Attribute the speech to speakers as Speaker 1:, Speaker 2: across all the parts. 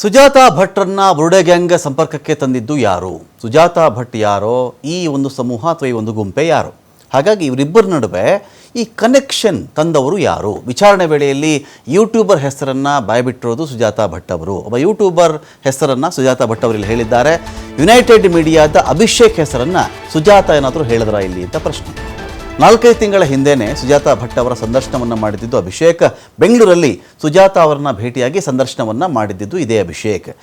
Speaker 1: ಸುಜಾತಾ ಭಟ್ರನ್ನ ಬುರುಡೆ gang ಸಂಪರ್ಕಕ್ಕೆ ತಂದಿದ್ದು ಯಾರು? ಸುಜಾತಾ ಭಟ್ ಯಾರೋ? ಈ ಒಂದು ಸಮೂಹ ಅಥವಾ ಈ ಒಂದು ಗುಂಪೆ ಯಾರು? ಹಾಗಾಗಿ ಇವರಿಬ್ಬರ ನಡುವೆ ಈ ಕನೆಕ್ಷನ್ ತಂದವರು ಯಾರು? ವಿಚಾರಣೆ ವೇಳೆಯಲ್ಲಿ ಯೂಟ್ಯೂಬರ್ ಹೆಸರನ್ನ ಬಾಯ್ಬಿಟ್ಟಿರೋದು ಸುಜಾತಾ ಭಟ್ ಅವರು. ಒಬ್ಬ ಯೂಟ್ಯೂಬರ್ ಹೆಸರನ್ನ ಸುಜಾತಾ ಭಟ್ ಅವರು ಇಲ್ಲಿ ಹೇಳಿದ್ದಾರೆ. ಯುನೈಟೆಡ್ ಮೀಡಿಯಾದ ಅಭಿಷೇಕ್ ಹೆಸರನ್ನ ಸುಜಾತ ಏನಾದರೂ ಹೇಳಿದ್ರ ಇಲ್ಲಿ ಅಂತ ಪ್ರಶ್ನೆ. ನಾಲ್ಕೈದು ತಿಂಗಳ ಹಿಂದೆನೆ ಸುಜಾತಾ ಭಟ್ ಅವರ ಸಂದರ್ಶನವನ್ನು ಮಾಡಿದ್ದು ಅಭಿಷೇಕ್. ಬೆಂಗಳೂರಲ್ಲಿ ಸುಜಾತ ಅವರನ್ನ ಭೇಟಿಯಾಗಿ ಸಂದರ್ಶನವನ್ನು ಮಾಡಿದ್ದು ಇದೇ ಅಭಿಷೇಕ್.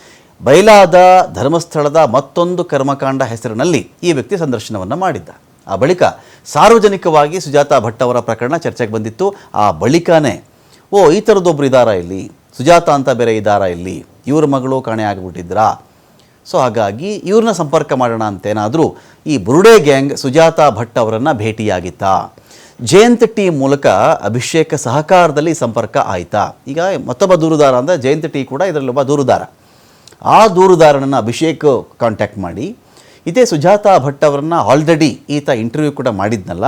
Speaker 1: ಬೈಲಾದ ಧರ್ಮಸ್ಥಳದ ಮತ್ತೊಂದು ಕರ್ಮಕಾಂಡ ಹೆಸರಿನಲ್ಲಿ ಈ ವ್ಯಕ್ತಿ ಸಂದರ್ಶನವನ್ನು ಮಾಡಿದ್ದ. ಆ ಬಳಿಕ ಸಾರ್ವಜನಿಕವಾಗಿ ಸುಜಾತಾ ಭಟ್ ಅವರ ಪ್ರಕರಣ ಚರ್ಚೆಗೆ ಬಂದಿತ್ತು. ಆ ಬಳಿಕನೇ, ಓ, ಈ ಥರದೊಬ್ಬರು ಇದ್ದಾರಾ ಇಲ್ಲಿ? ಸುಜಾತ ಅಂತ ಬೇರೆ ಇದ್ದಾರಾ ಇಲ್ಲಿ? ಇವ್ರ ಮಗಳು ಕಾಣೆ ಆಗಿಬಿಟ್ಟಿದ್ರಾ? ಸೊ ಹಾಗಾಗಿ ಇವ್ರನ್ನ ಸಂಪರ್ಕ ಮಾಡೋಣ ಅಂತೇನಾದರೂ ಈ ಬುರುಡೆ ಗ್ಯಾಂಗ್ ಸುಜಾತಾ ಭಟ್ ಅವರನ್ನು ಭೇಟಿಯಾಗಿತ್ತಾ? ಜಯಂತ್ ಟಿ ಮೂಲಕ ಅಭಿಷೇಕ ಸಹಕಾರದಲ್ಲಿ ಸಂಪರ್ಕ ಆಯಿತಾ? ಈಗ ಮತ್ತೊಬ್ಬ ದೂರುದಾರ ಅಂದರೆ ಜಯಂತ್ ಟಿ ಕೂಡ ಇದರಲ್ಲಿ ಒಬ್ಬ ದೂರುದಾರ. ಆ ದೂರುದಾರನನ್ನು ಅಭಿಷೇಕ್ ಕಾಂಟ್ಯಾಕ್ಟ್ ಮಾಡಿ, ಇದೇ ಸುಜಾತಾ ಭಟ್ ಅವರನ್ನು ಆಲ್ರೆಡಿ ಈತ ಇಂಟರ್ವ್ಯೂ ಕೂಡ ಮಾಡಿದ್ನಲ್ಲ,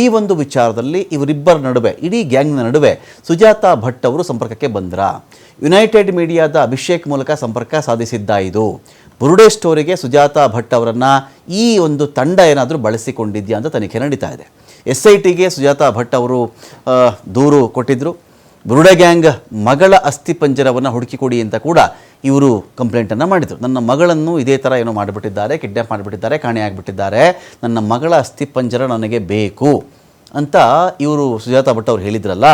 Speaker 1: ಈ ಒಂದು ವಿಚಾರದಲ್ಲಿ ಇವರಿಬ್ಬರ ನಡುವೆ, ಇಡೀ ಗ್ಯಾಂಗ್ನ ನಡುವೆ ಸುಜಾತಾ ಭಟ್ ಅವರು ಸಂಪರ್ಕಕ್ಕೆ ಬಂದ್ರ? ಯುನೈಟೆಡ್ ಮೀಡಿಯಾದ ಅಭಿಷೇಕ್ ಮೂಲಕ ಸಂಪರ್ಕ ಸಾಧಿಸಿದ್ದ ಇದು? ಬುರುಡೆ ಸ್ಟೋರಿಗೆ ಸುಜಾತಾ ಭಟ್ ಅವರನ್ನು ಈ ಒಂದು ತಂಡ ಏನಾದರೂ ಬಳಸಿಕೊಂಡಿದ್ಯಾ ಅಂತ ತನಿಖೆ ನಡೀತಾ ಇದೆ. ಎಸ್ ಐ ಟಿಗೆ ಸುಜಾತಾ ಭಟ್ ಅವರು ದೂರು ಕೊಟ್ಟಿದ್ದರು ಬುರುಡೆ ಗ್ಯಾಂಗ್ ಮಗಳ ಅಸ್ಥಿಪಂಜರವನ್ನು ಹುಡುಕಿಕೊಡಿ ಅಂತ ಕೂಡ ಇವರು ಕಂಪ್ಲೇಂಟನ್ನು ಮಾಡಿದರು. ನನ್ನ ಮಗಳನ್ನು ಇದೇ ಥರ ಏನೋ ಮಾಡಿಬಿಟ್ಟಿದ್ದಾರೆ ಕಿಡ್ನ್ಯಾಪ್ ಮಾಡಿಬಿಟ್ಟಿದ್ದಾರೆ, ಕಾಣೆಯಾಗಿಬಿಟ್ಟಿದ್ದಾರೆ. ನನ್ನ ಮಗಳ ಅಸ್ಥಿಪಂಜರ ನನಗೆ ಬೇಕು. ಅಂತ ಇವರು ಸುಜಾತಾ ಭಟ್ ಅವರು ಹೇಳಿದ್ರಲ್ಲ,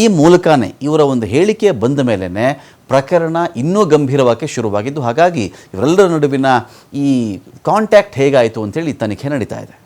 Speaker 1: ಈ ಮೂಲಕನೇ ಇವರ ಒಂದು ಹೇಳಿಕೆ ಬಂದ ಮೇಲೇ ಪ್ರಕರಣ ಇನ್ನೂ ಗಂಭೀರವಾಗಿ ಶುರುವಾಗಿದ್ದು, ಹಾಗಾಗಿ ಇವರೆಲ್ಲರ ನಡುವಿನ ಈ ಕಾಂಟ್ಯಾಕ್ಟ್ ಹೇಗಾಯಿತು ಅಂತೇಳಿ ತನಿಖೆ ನಡೀತಾ ಇದೆ.